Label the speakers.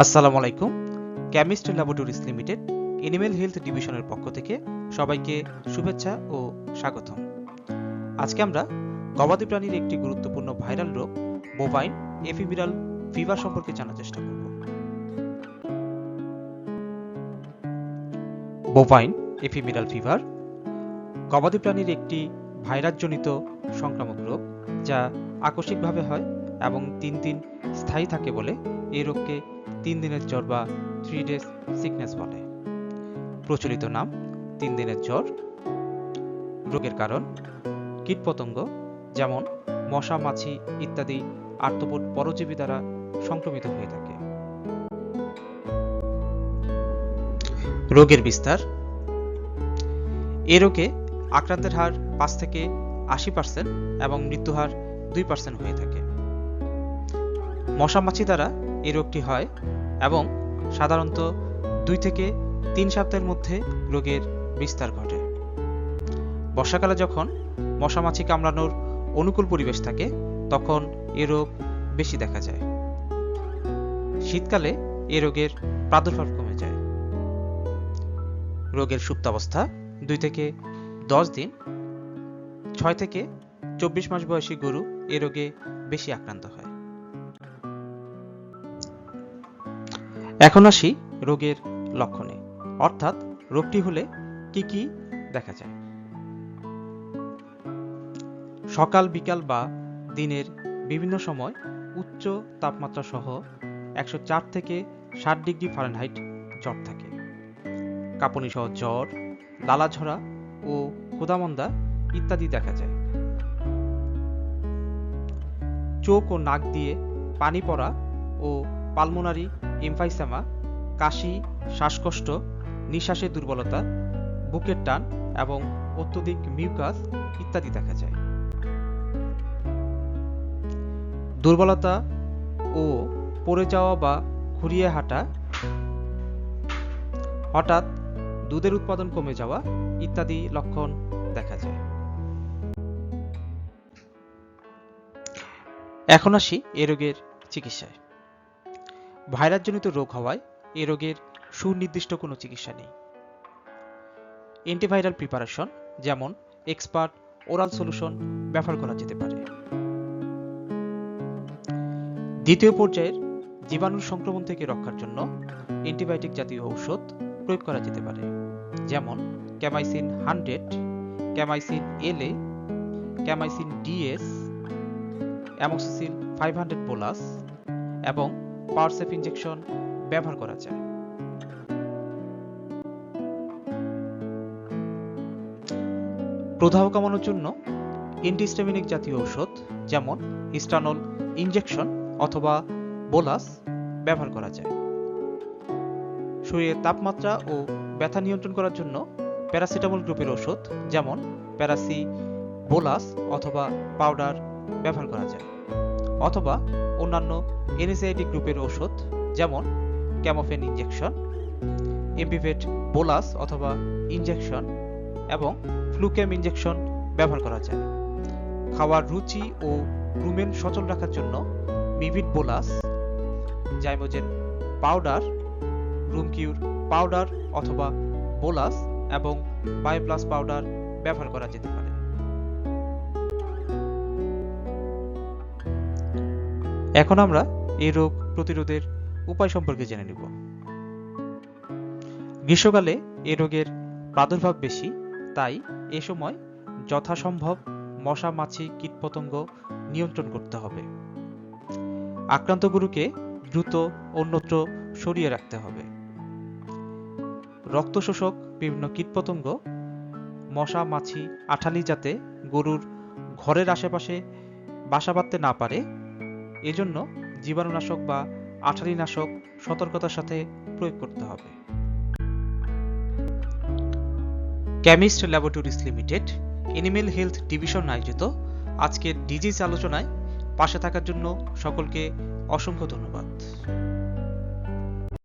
Speaker 1: আসসালামু আলাইকুম। Chemistry laboratories limited animal health ডিভিশনের পক্ষ থেকে সবাইকে শুভেচ্ছা ও স্বাগতম। আজকে আমরা গবাদি প্রাণীর একটি গুরুত্বপূর্ণ ভাইরাল রোগ বোভাইন এফিমিরাল ফিভার সম্পর্কে জানার চেষ্টা করব। বোভাইন এফিমিরাল ফিভার গবাদি প্রাণীর একটি ভাইরাসজনিত সংক্রামক রোগ, যা আকস্মিকভাবে হয় এবং তিন দিন স্থায়ী থাকে বলে এই রোগকে তিন দিনের জ্বর বা থ্রি ডেজ সিকনেস বলে। প্রচলিত নাম তিন দিনের জ্বর। রোগের কারণ কীটপতঙ্গ, যেমন মশা, মাছি ইত্যাদি আর্থপোড পরজীবী দ্বারা সংক্রমিত হয়ে থাকে। রোগের বিস্তার। এ রোগে আক্রান্তের হার পাঁচ থেকে আশি পার্সেন্ট এবং মৃত্যু হার দুই পার্সেন্ট হয়ে থাকে। মশা, মাছি দ্বারা এই রোগটি হয় এবং সাধারণত দুই থেকে তিন সপ্তাহের মধ্যে রোগের বিস্তার ঘটে। বর্ষাকালে যখন মশা মাছি কামড়ানোর অনুকূল পরিবেশ থাকে, তখন এ রোগ বেশি দেখা যায়। শীতকালে এ রোগের প্রাদুর্ভাব কমে যায়। রোগের সুপ্তাবস্থা দুই থেকে দশ দিন, ছয় থেকে চব্বিশ মাস বয়সী গরু এ রোগে বেশি আক্রান্ত হয়। এখন আসি রোগের লক্ষণে। অর্থাৎ রোগটি হলে কি কি দেখা যায়? সকাল, বিকাল বা দিনের বিভিন্ন সময় উচ্চ তাপমাত্রা সহ একশো চার থেকে ষাট ডিগ্রি ফারেনহাইট জ্বর থাকে। কাঁপুনি সহ জ্বর, লালাঝরা ও ক্ষুদামন্দা ইত্যাদি দেখা যায়। চোখ ও নাক দিয়ে পানি পড়া ও পালমোনারি, এমফাইসামা, কাশি, শ্বাসকষ্ট, নিঃশ্বাসের দুর্বলতা, বুকের টান এবং অত্যধিক মিউকাস ইত্যাদি দেখা যায়। দুর্বলতা ও পড়ে যাওয়া বা খুঁড়িয়ে হাঁটা, হঠাৎ দুধের উৎপাদন কমে যাওয়া ইত্যাদি লক্ষণ দেখা যায়। এখন আসি এ রোগের চিকিৎসায়। ভাইরাসজনিত রোগ হওয়ায় এ রোগের সুনির্দিষ্ট কোনো চিকিৎসা নেই। অ্যান্টিভাইরাল প্রিপারেশন যেমন এক্সপার্ট ওরাল সলিউশন ব্যবহার করা যেতে পারে। দ্বিতীয় পর্যায়ের জীবাণুর সংক্রমণ থেকে রক্ষার জন্য অ্যান্টিবায়োটিক জাতীয় ঔষধ প্রয়োগ করা যেতে পারে, যেমন Camycin hundred, Camycin LA Camycin DS Amoxicil five hundred bolus এবং পাওয়ারসেফ ইনজেকশন ব্যবহার করা যায়। প্রদাহ কমানোর জন্য অ্যান্টিস্টামিনিক জাতীয় ঔষধ, যেমন হিস্টানল ইনজেকশন অথবা বোলাস, ব্যবহার করা যায়। শরীরের তাপমাত্রা ও ব্যথা নিয়ন্ত্রণ করার জন্য প্যারাসিটামল গ্রুপের ওষুধ যেমন প্যারাসি বোলাস অথবা পাউডার ব্যবহার করা যায়। অথবা অন্যান্য এনএসআইডি গ্রুপের ওষুধ যেমন ক্যামোফেন ইনজেকশন এমপিভেট বোলাস অথবা ইনজেকশন এবং ফ্লুক্যাম ইনজেকশন ব্যবহার করা যায়। খাওয়ার রুচি ও রুমেন সচল রাখার জন্য মিভিড বোলাস, জাইমোজেন পাউডার রুমকিউর পাউডার অথবা বোলাস এবং বায়োপ্লাস পাউডার ব্যবহার করা যেতে পারে। এখন আমরা এই রোগ প্রতিরোধের উপায় সম্পর্কে জেনে নিব। গ্রীষ্মকালে এ রোগের প্রাদুর্ভাব বেশি, তাই এ সময় যথাসম্ভব মশা, মাছি, কীটপতঙ্গ নিয়ন্ত্রণ করতে হবে। আক্রান্ত গরুকে দ্রুত অন্যত্র সরিয়ে রাখতে হবে। রক্ত শোষক বিভিন্ন কীটপতঙ্গ, মশা, মাছি, আঠালি যাতে গরুর ঘরের আশেপাশে বাসা বাঁধতে না পারে এজন্য জীবাণুনাশক বা আঠালিনাশক সতর্কতার সাথে প্রয়োগ করতে হবে। Chemist laboratories limited animal health division আয়োজিত আজকের ডিজিজ আলোচনায় পাশে থাকার জন্য সকলকে অসংখ্য ধন্যবাদ।